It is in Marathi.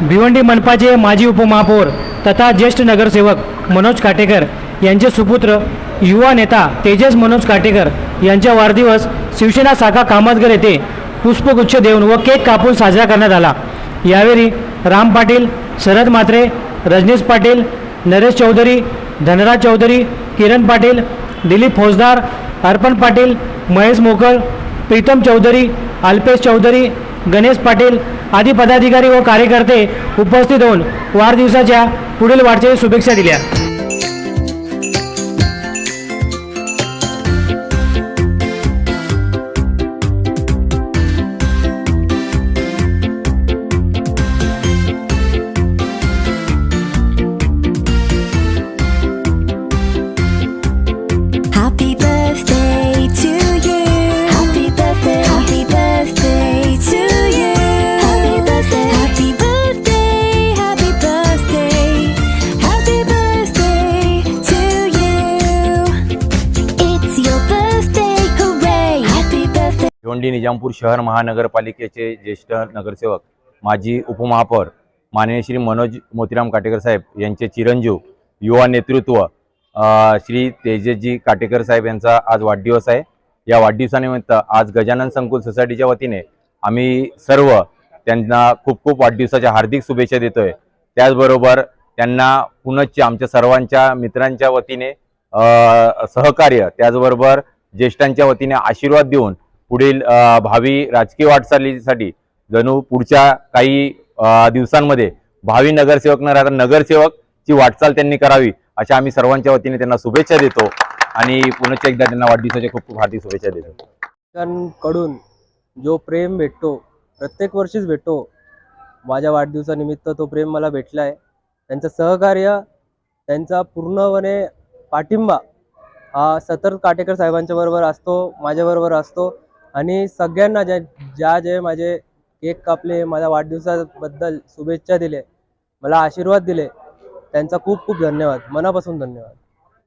भिवंडी मनपाचे माजी उपमहापौर तथा ज्येष्ठ नगरसेवक मनोज काटेकर यांचे सुपुत्र युवा नेता तेजस मनोज काटेकर यांचा वाढदिवस शिवसेना शाखा कामतगर येथे पुष्पगुच्छ देऊन व केक कापून साजरा करण्यात आला. यावेळी राम पाटील शरद मात्रे रजनीश पाटील नरेश चौधरी धनराज चौधरी किरण पाटील दिलीप फौजदार अर्पण पाटील महेश मोकळ प्रीतम चौधरी अल्पेश चौधरी गणेश पाटील आदी पदाधिकारी व कार्यकर्ते उपस्थित होऊन वाढदिवसाच्या पुढील वाटचाली शुभेच्छा दिल्या. भिवंडी निजामपूर शहर महानगरपालिकेचे ज्येष्ठ नगरसेवक माजी उपमहापौर माननीय श्री मनोज मोतीराम काटेकर साहेब यांचे चिरंजीव युवा नेतृत्व श्री तेजसजी काटेकर साहेब यांचा आज वाढदिवस आहे. या वाढदिवसानिमित्त आज गजानन संकुल सोसायटीच्या वतीने आम्ही सर्व त्यांना खूप खूप वाढदिवसाच्या हार्दिक शुभेच्छा देतोय. त्याचबरोबर त्यांना पुनश्च आमच्या सर्वांच्या मित्रांच्या वतीने सहकार्य त्याचबरोबर ज्येष्ठांच्या वतीने आशीर्वाद देऊन पुढील भावी राजकीय वाटचालीसाठी जणू पुढच्या काही दिवसांमध्ये भावी नगरसेवक न राहता नगरसेवकची वाटचाल त्यांनी करावी अशा आम्ही सर्वांच्या वतीने त्यांना शुभेच्छा देतो आणि पुन्हा एकदा त्यांना वाढदिवसाच्या खूप खूप हार्दिक शुभेच्छा देतो. कडून जो प्रेम भेटतो प्रत्येक वर्षीच भेटतो माझ्या वाढदिवसानिमित्त तो प्रेम मला भेटला आहे त्यांचं सहकार्य त्यांचा पूर्णपणे पाठिंबा हा सतत काटेकर साहेबांच्या बरोबर असतो माझ्याबरोबर असतो. आणि सगळ्यांना ज्या ज्या जे माझे केक कापले माझ्या वाढदिवसाबद्दल शुभेच्छा दिले मला आशीर्वाद दिले त्यांचा खूप खूप धन्यवाद मनापासून धन्यवाद.